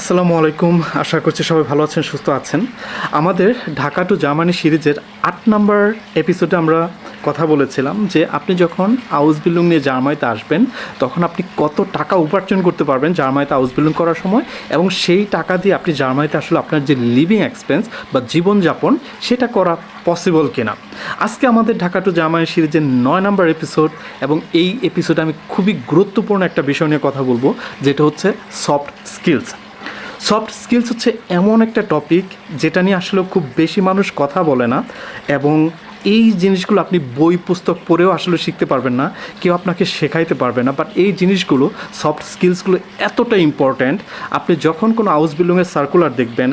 আসসালামু আলাইকুম। আশা করছি সবাই ভালো আছেন, সুস্থ আছেন। আমাদের ঢাকা টু জার্মানি সিরিজের আট নাম্বার এপিসোডে আমরা কথা বলেছিলাম যে আপনি যখন হাউস বিল্ডিং নিয়ে জার্মানিতে আসবেন, তখন আপনি কত টাকা উপার্জন করতে পারবেন জার্মানিতে হাউস বিল্ডিং করার সময় এবং সেই টাকা দিয়ে আপনি জার্মানিতে আসলে আপনার যে লিভিং এক্সপেন্স বা জীবনযাপন, সেটা করা পসিবল কিনা। আজকে আমাদের ঢাকা টু জার্মানি সিরিজের নয় নাম্বার এপিসোড এবং এই এপিসোডে আমি খুবই গুরুত্বপূর্ণ একটা বিষয় নিয়ে কথা বলব, যেটা হচ্ছে সফট স্কিলস সফট স্কিলস হচ্ছে এমন একটা টপিক যেটা নিয়ে আসলে খুব বেশি মানুষ কথা বলে না এবং এই জিনিসগুলো আপনি বই, পুস্তক পড়েও আসলে শিখতে পারবেন না। কেউ আপনাকে শেখাইতে পারবে না। বাট এই জিনিসগুলো সফট স্কিলসগুলো এতটা ইম্পর্ট্যান্ট আপনি যখন কোনো হাউস বিল্ডিংয়ের সার্কুলার দেখবেন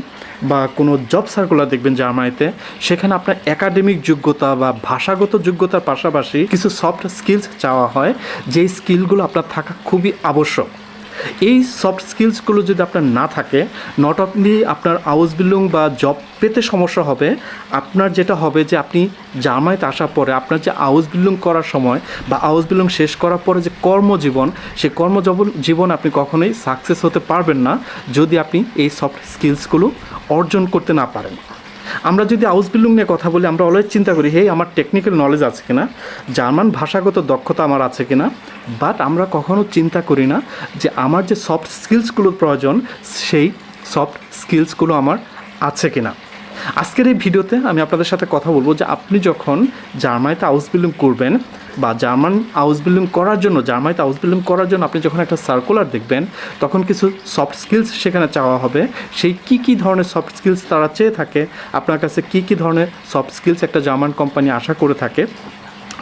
বা কোনো জব সার্কুলার দেখবেন জার্মানিতে, সেখানে আপনার একাডেমিক যোগ্যতা বা ভাষাগত যোগ্যতার পাশাপাশি কিছু সফট স্কিলস চাওয়া হয়। যেই স্কিলগুলো আপনার থাকা খুবই আবশ্যক। এই সফট স্কিলসগুলো যদি আপনার না থাকে নট অনলি আপনার হাউস বিল্ডিং বা জব পেতে সমস্যা হবে, আপনার যেটা হবে যে আপনি জার্মানিতে আসার পরে আপনার যে আউস বিল্ডিং করার সময় বা হাউস বিল্ডিং শেষ করার পরে যে কর্মজীবন সেই কর্মজীবন, জীবন আপনি কখনোই সাকসেস হতে পারবেন না যদি আপনি এই সফট স্কিলসগুলো অর্জন করতে না পারেন। আমরা যদি হাউস বিল্ডিং নিয়ে কথা বলি, আমরা অলওয়েজ চিন্তা করি হে আমার টেকনিক্যাল নলেজ আছে কিনা? জার্মান ভাষাগত দক্ষতা আমার আছে কিনা? বাট আমরা কখনো চিন্তা করি না যে আমার যে সফট স্কিলসগুলোর প্রয়োজন, সেই সফট স্কিলসগুলো আমার আছে কিনা। আজকের এই ভিডিওতে আমি আপনাদের সাথে কথা বলব যে আপনি যখন জার্মানিতে আউস বিল্ডিং করবেন বা জার্মান হাউস বিল্ডিং করার জন্য, জার্মানিতে হাউস বিল্ডিং করার জন্য আপনি যখন একটা সার্কুলার দেখবেন, তখন কিছু সফট স্কিলস সেখানে চাওয়া হবে। সেই কি কি ধরনের সফট স্কিলস তারা চেয়ে থাকে? আপনার কাছে কি কি ধরনের সফট স্কিলস একটা জার্মান কোম্পানি আশা করে থাকে?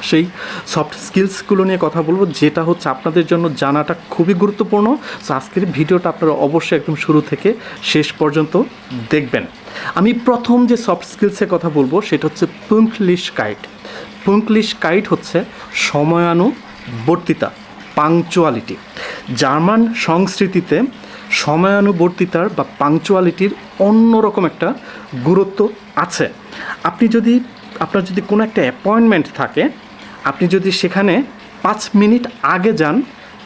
সেই সফট স্কিলসগুলো নিয়ে কথা বলব, যেটা হচ্ছে আপনাদের জন্য জানাটা খুবই গুরুত্বপূর্ণ। সো আজকের ভিডিওটা আপনারা অবশ্যই একদম শুরু থেকে শেষ পর্যন্ত দেখবেন। আমি প্রথম যে সফট স্কিলসের কথা বলব, সেটা হচ্ছে পুঙ্কলিশ কাইট পুঙ্কলিশ কাইট হচ্ছে সময়ানুবর্তিতা পাংচুয়ালিটি জার্মান সংস্কৃতিতে সময়ানুবর্তিতার বা পাংচুয়ালিটির অন্যরকম একটা গুরুত্ব আছে। আপনি যদি, আপনার যদি কোনো একটা অ্যাপয়েন্টমেন্ট থাকে আপনি যদি সেখানে পাঁচ মিনিট আগে যান,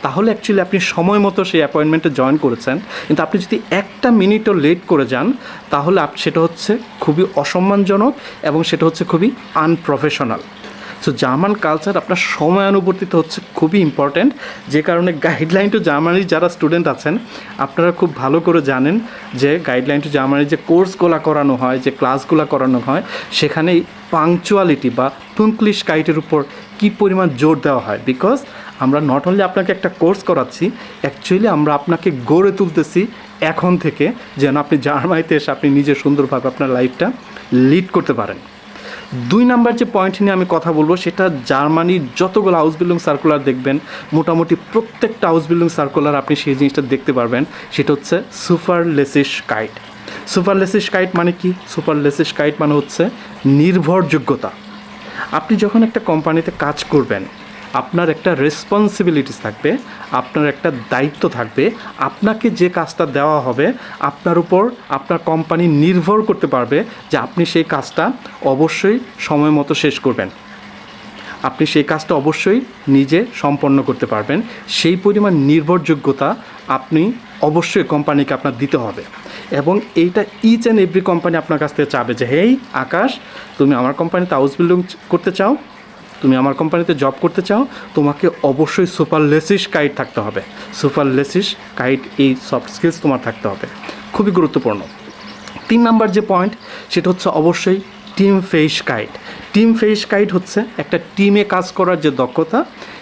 তাহলে অ্যাকচুয়ালি আপনি সময় মতো সেই অ্যাপয়েন্টমেন্টে জয়েন করেছেন। কিন্তু আপনি যদি একটা মিনিটও লেট করে যান, তাহলে সেটা হচ্ছে খুবই অসম্মানজনক এবং সেটা হচ্ছে খুবই আনপ্রফেশনাল সো জার্মান কালচার আপনার সময়ানুবর্তিত হচ্ছে খুবই ইম্পর্ট্যান্ট যে কারণে গাইডলাইন টু জার্মানির যারা স্টুডেন্ট আছেন, আপনারা খুব ভালো করে জানেন যে গাইডলাইন টু জার্মানির যে কোর্সগুলো করানো হয়, যে ক্লাসগুলো করানো হয় সেখানে পাংচুয়ালিটি বা পুঙ্কলিশ কাইটের উপর কী পরিমাণ জোর দেওয়া হয়? বিকজ আমরা নট অনলি আপনাকে একটা কোর্স করাচ্ছি অ্যাকচুয়ালি আমরা আপনাকে গড়ে তুলতেছি এখন থেকে যেন আপনি জার্মানিতে এসে আপনি নিজে সুন্দরভাবে আপনার লাইফটা লিড করতে পারেন। দুই নাম্বার যে পয়েন্ট নিয়ে আমি কথা বলব, সেটা জার্মানির যতগুলো হাউস বিল্ডিং সার্কুলার দেখবেন, মোটামুটি প্রত্যেকটা হাউস বিল্ডিং সার্কুলার আপনি সেই জিনিসটা দেখতে পারবেন, সেটা হচ্ছে সুপার লেসিস কাইট সুপার লেসিস কাইট মানে কি? সুপার লেসিস কাইট মানে হচ্ছে নির্ভরযোগ্যতা। আপনি যখন একটা কোম্পানিতে কাজ করবেন, আপনার একটা রেসপন্সিবিলিটিস থাকবে, আপনার একটা দায়িত্ব থাকবে, আপনাকে যে কাজটা দেওয়া হবে, আপনার উপর আপনার কোম্পানি নির্ভর করতে পারবে যে আপনি সেই কাজটা অবশ্যই সময় মতো শেষ করবেন। আপনি সেই কাজটা অবশ্যই নিজে সম্পন্ন করতে পারবেন। সেই পরিমাণ নির্ভরযোগ্যতা আপনি অবশ্যই কোম্পানিকে আপনার দিতে হবে। এবং এইটা ইচ অ্যান্ড এভরি কোম্পানি আপনার কাছ থেকে চাবে যে, হেই, আকাশ, তুমি আমার কোম্পানিতে হাউস বিল্ডিং করতে চাও, তুমি আমার কোম্পানিতে জব করতে চাও, তোমাকে অবশ্যই সুপার লেসিস কাইট থাকতে হবে। সুপার লেসিস কাইট এই সফট স্কিলস তোমার থাকতে হবে। খুবই গুরুত্বপূর্ণ। তিন নাম্বার যে পয়েন্ট সেটা হচ্ছে অবশ্যই টিম ফেস গাইড টিম ফেস গাইড হচ্ছে, একটা টিমে কাজ করার যে দক্ষতা,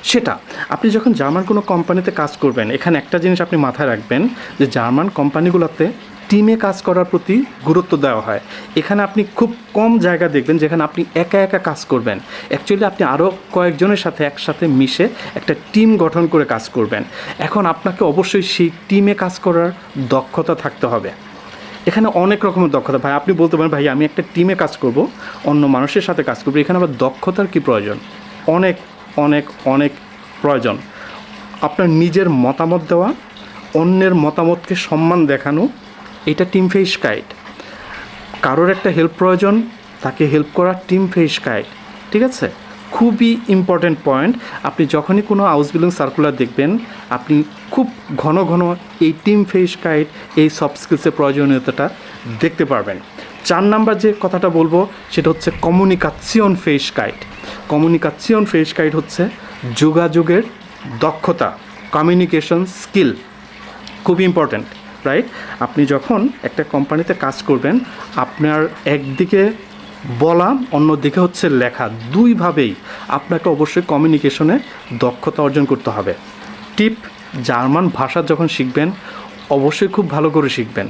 সেটা। আপনি যখন জার্মান কোনো কোম্পানিতে কাজ করবেন, এখানে একটা জিনিস আপনি মাথায় রাখবেন, যে জার্মান কোম্পানিগুলোতে টিমে কাজ করার প্রতি গুরুত্ব দেওয়া হয়। এখানে আপনি খুব কম জায়গা দেখবেন, যেখানে আপনি একা একা কাজ করবেন। অ্যাকচুয়ালি আপনি আরও কয়েকজনের সাথে একসাথে মিশে একটা টিম গঠন করে কাজ করবেন। এখন আপনাকে অবশ্যই সেই টিমে কাজ করার দক্ষতা থাকতে হবে। এখানে অনেক রকমের দক্ষতা। ভাই, আপনি বলতে পারেন, ভাই, আমি একটা টিমে কাজ করব, অন্য মানুষের সাথে কাজ করব। এখানে আবার দক্ষতার কি প্রয়োজন? অনেক অনেক অনেক প্রয়োজন। আপনার নিজের মতামত দেওয়া, অন্যের মতামতকে সম্মান দেখানো, এটা টিম ফেস গাইড কারোর একটা হেল্প প্রয়োজন, তাকে হেল্প করা টিম ফেস গাইড ঠিক আছে? খুবই ইম্পর্ট্যান্ট পয়েন্ট আপনি যখনই কোনো হাউস বিল্ডিং সার্কুলার দেখবেন, আপনি খুব ঘন ঘন এই টিম ফেস গাইড এই সফট স্কিলসের প্রয়োজনীয়তাটা দেখতে পারবেন। চার নাম্বার যে কথাটা বলব, সেটা হচ্ছে কমিউনিকাসিয়ন ফেস গাইড কমিউনিকাসিয়ন ফেস গাইড হচ্ছে যোগাযোগের দক্ষতা কমিউনিকেশন স্কিল খুবই ইম্পর্ট্যান্ট রাইট আপনি যখন একটা কোম্পানিতে কাজ করবেন, আপনার একদিকে বলা, অন্যদিকে হচ্ছে লেখা। দুইভাবেই আপনাকে অবশ্যই কমিউনিকেশনে দক্ষতা অর্জন করতে হবে। টিপ, জার্মান ভাষা যখন শিখবেন, অবশ্যই খুব ভালো করে শিখবেন।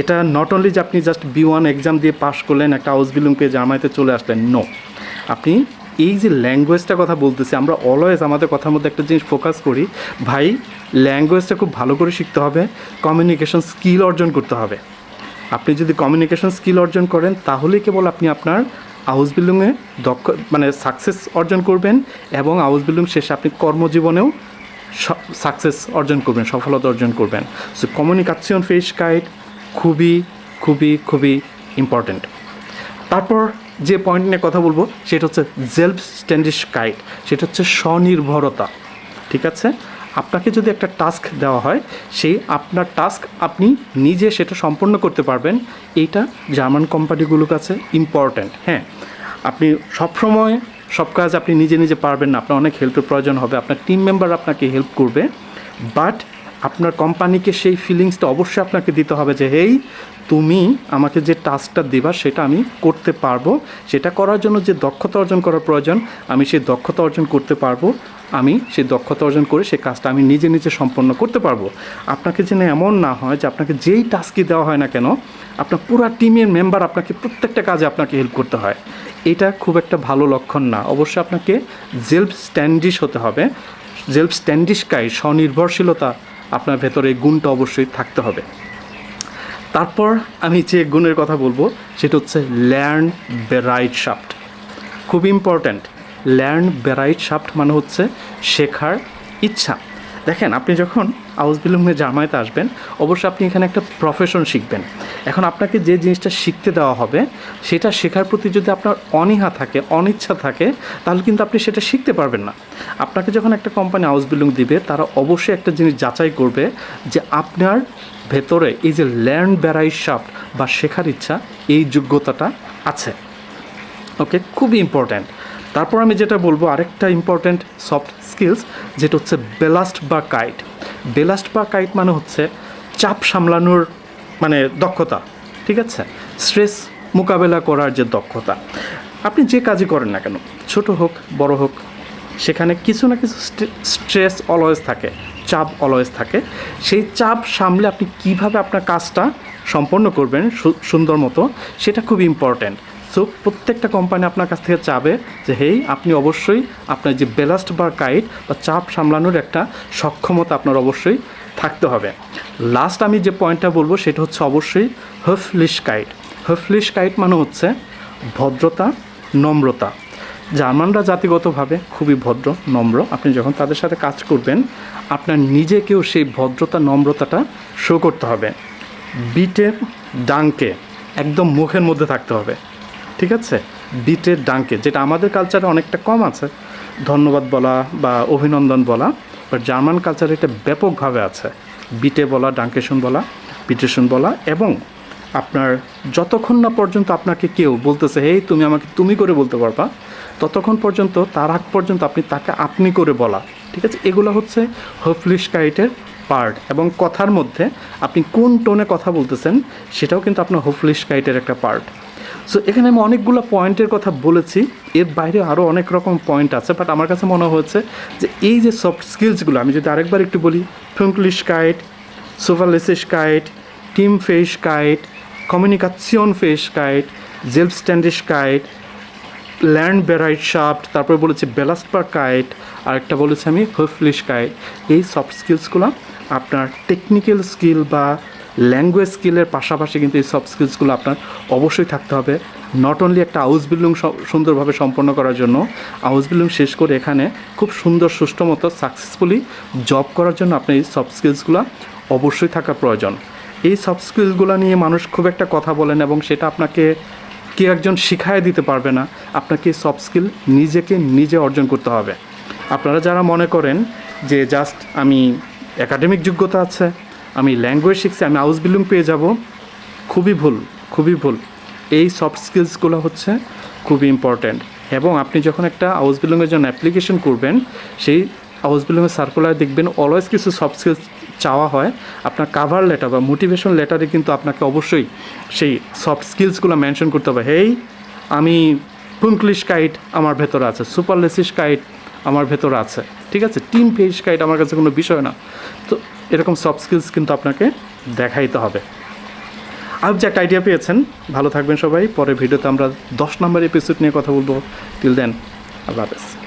এটা নট অনলি যে আপনি জাস্ট বি ওয়ান এক্সাম দিয়ে পাশ করলেন, একটা হাউস বিলুং পেয়ে জার্মানিতে চলে আসলেন নো আপনি এই যে ল্যাঙ্গুয়েজটা কথা বলতেছি, আমরা অলওয়েজ আমাদের কথার মধ্যে একটা জিনিস ফোকাস করি, ভাই ল্যাঙ্গুয়েজটা খুব ভালো করে শিখতে হবে কমিউনিকেশন স্কিল অর্জন করতে হবে। আপনি যদি কমিউনিকেশন স্কিল অর্জন করেন, তাহলেই কেবল আপনি আপনার হাউস বিল্ডিংয়ে দক্ষ মানে সাকসেস অর্জন করবেন এবং হাউস বিল্ডিং শেষে আপনি কর্মজীবনেও সাকসেস অর্জন করবেন, সফলতা অর্জন করবেন। সো কমিউনিকেশন ফেস গাইড খুবই খুবই খুবই ইম্পর্ট্যান্ট তারপর যে পয়েন্ট নিয়ে কথা বলব, সেটা হচ্ছে জেলফ স্ট্যান্ডিশ গাইড সেটা হচ্ছে স্বনির্ভরতা, ঠিক আছে? আপনাকে যদি একটা টাস্ক দেওয়া হয়, সেই আপনার টাস্ক আপনি নিজে সেটা সম্পন্ন করতে পারবেন। এইটা জার্মান কোম্পানিগুলোর কাছে ইম্পর্ট্যান্ট হ্যাঁ। আপনি সবসময় সব কাজ আপনি নিজে নিজে পারবেন না, আপনার অনেক হেল্পের প্রয়োজন হবে, আপনার টিম মেম্বার আপনাকে হেল্প করবে। বাট আপনার কোম্পানিকে সেই ফিলিংসটা অবশ্যই আপনাকে দিতে হবে যে, হেই, তুমি আমাকে যে টাস্কটা দেবা, সেটা আমি করতে পারব। সেটা করার জন্য যে দক্ষতা অর্জন করার প্রয়োজন, আমি সেই দক্ষতা অর্জন করতে পারব। আমি সেই দক্ষতা অর্জন করে সেই কাজটা আমি নিজে নিজে সম্পন্ন করতে পারব। আপনাকে যেন এমন না হয় যে আপনাকে যেই টাস্কই দেওয়া হয় না কেন, আপনার পুরো টিমের মেম্বার আপনাকে প্রত্যেকটা কাজে আপনাকে হেল্প করতে হয়। এটা খুব একটা ভালো লক্ষণ না। অবশ্যই আপনাকে জেলফ স্ট্যান্ডিশ হতে হবে। জেলফ স্ট্যান্ডিশ কাই স্বনির্ভরশীলতা আপনার ভেতরে গুণটা অবশ্যই থাকতে হবে। তারপর আমি যে গুণের কথা বলব, সেটা হচ্ছে ল্যার্ন বেরাইট শাফট খুব ইম্পর্ট্যান্ট ল্যার্ন বেরাইট শাফট মানে হচ্ছে শেখার ইচ্ছা। দেখেন, আপনি যখন আউস বিলুমে জার্মানিতে আসবেন, অবশ্যই আপনি এখানে একটা প্রফেশন শিখবেন। এখন আপনাকে যে জিনিসটা শিখতে দেওয়া হবে, সেটা শেখার প্রতি যদি আপনার অনীহা থাকে, অনিচ্ছা থাকে, তাহলে কিন্তু আপনি সেটা শিখতে পারবেন না। আপনাকে যখন একটা কোম্পানি হাউস বিল্ডিং দিবে, তারা অবশ্যই একটা জিনিস যাচাই করবে যে আপনার ভেতরে এই যে ল্যার্ন বেড়াই শাফট বা শেখার ইচ্ছা, এই যোগ্যতাটা আছে। ওকে, খুবই ইম্পর্ট্যান্ট তারপর আমি যেটা বলব, আরেকটা ইম্পর্ট্যান্ট সফট স্কিলস যেটা হচ্ছে বেলাস্ট বা কাইট বেলাস্ট বা কাইট মানে হচ্ছে চাপ সামলানোর মানে দক্ষতা, ঠিক আছে? স্ট্রেস মোকাবেলা করার যে দক্ষতা। আপনি যে কাজই করেন না কেন, ছোট হোক, বড় হোক, সেখানে কিছু না কিছু স্ট্রেস অলওয়েজ থাকে, চাপ অলওয়েজ থাকে। সেই চাপ সামলে আপনি কীভাবে আপনার কাজটা সম্পন্ন করবেন সুন্দর মতো, সেটা খুব ইম্পর্ট্যান্ট সো প্রত্যেকটা কোম্পানি আপনার কাছ থেকে চাবে যে, হেই, আপনি অবশ্যই আপনার যে বেলাস্ট বা কাইট বা চাপ সামলানোর একটা সক্ষমতা আপনার অবশ্যই থাকতে হবে। লাস্ট আমি যে পয়েন্টটা বলব, সেটা হচ্ছে অবশ্যই হফলিশ কাইট হফলিশ কাইট মানে হচ্ছে ভদ্রতা, নম্রতা। জার্মানরা জাতিগতভাবে খুবই ভদ্র, নম্র। আপনি যখন তাদের সাথে কাজ করবেন, আপনার নিজেকেও সেই ভদ্রতা, নম্রতাটা শো করতে হবে। বিটের ডাঙ্কে একদম মুখের মধ্যে থাকতে হবে। ঠিক আছে? বিটের ডাঙ্কে, যেটা আমাদের কালচারে অনেকটা কম আছে। ধন্যবাদ বলা বা অভিনন্দন বলা বাট জার্মান কালচারে এটা ব্যাপকভাবে আছে। বিটে বলা, ডাঙ্কেশন বলা, বিটেশন বলা, এবং আপনার যতক্ষণ না পর্যন্ত আপনাকে কেউ বলতেছে, হেই, তুমি আমাকে তুমি করে বলতে পারবা, ততক্ষণ পর্যন্ত, তার আগ পর্যন্ত আপনি, তাকে আপনি করে বলা। ঠিক আছে? এগুলো হচ্ছে হফলিশ কাইটের পার্ট এবং কথার মধ্যে আপনি কোন টোনে কথা বলতেছেন, সেটাও কিন্তু আপনার হফলিশ কাইটের একটা পার্ট সো এখানে আমি অনেকগুলো পয়েন্টের কথা বলেছি। এর বাইরে আরও অনেক রকম পয়েন্ট আছে বাট আমার কাছে মনে হয়েছে যে এই যে সফট স্কিলসগুলো আমি যদি আরেকবার একটু বলি ফিঙ্কলিশ কাইট সোভালিসিসকাইট টিম ফেস কাইট কমিউনিকাশন ফেস কাইট কমিউনিকেশন ফেসকাইট জেলস্ট্যান্ডিসকাইট ল্যান্ড বেরাইট শাফট তারপরে বলেছি বেলাস্পার কাইট আর একটা বলেছি আমি হফলিশ কাইট এই সফট স্কিলসগুলো আপনার টেকনিক্যাল স্কিল বা ল্যাঙ্গুয়েজ স্কিলের পাশাপাশি কিন্তু এই সফট স্কিলসগুলো আপনার অবশ্যই থাকতে হবে। নট অনলি একটা হাউস বিল্ডিং সুন্দরভাবে সম্পন্ন করার জন্য হাউস বিল্ডিং শেষ করে এখানে খুব সুন্দর সুষ্ঠু মতো সাকসেসফুলি জব করার জন্য আপনার এই সফট স্কিলসগুলো অবশ্যই থাকা প্রয়োজন। এই সফট স্কিলসগুলো নিয়ে মানুষ খুব একটা কথা বলেন এবং সেটা আপনাকে কেউ একজন শিখায় দিতে পারবে না। আপনাকে সফট স্কিল নিজেকে নিজে অর্জন করতে হবে। আপনারা যারা মনে করেন যে জাস্ট আমি একাডেমিক যোগ্যতা আছে আমি ল্যাঙ্গুয়েজ শিখছি, আমি হাউস বিল্ডিং পেয়ে যাব। খুবই ভুল খুবই ভুল। এই সফট স্কিলসগুলো হচ্ছে খুবই ইম্পর্ট্যান্ট এবং আপনি যখন একটা হাউস বিল্ডিংয়ের জন্য অ্যাপ্লিকেশন করবেন, সেই হাউস বিল্ডিংয়ের সার্কুলার দেখবেন অলওয়েজ কিছু সফট স্কিলস চাওয়া হয়। আপনার কাভার লেটার বা মোটিভেশন লেটারে কিন্তু আপনাকে অবশ্যই সেই সফট স্কিলসগুলো মেনশন করতে হবে। হেই, আমি পুঙ্কলিশ কাইট আমার ভেতরে আছে সুপারলেসিস কাইট আমার ভেতর আছে। ঠিক আছে? টিম পেজ এটা আমার কাছে কোনো বিষয় না। তো এরকম সফট স্কিলস কিন্তু আপনাকে দেখাইতে হবে। আপনি যে একটা আইডিয়া পেয়েছেন, ভালো থাকবেন সবাই। পরে ভিডিওতে আমরা দশ নম্বর এপিসোড নিয়ে কথা বলব। টিল দেন আল্লাহ হাফেজ।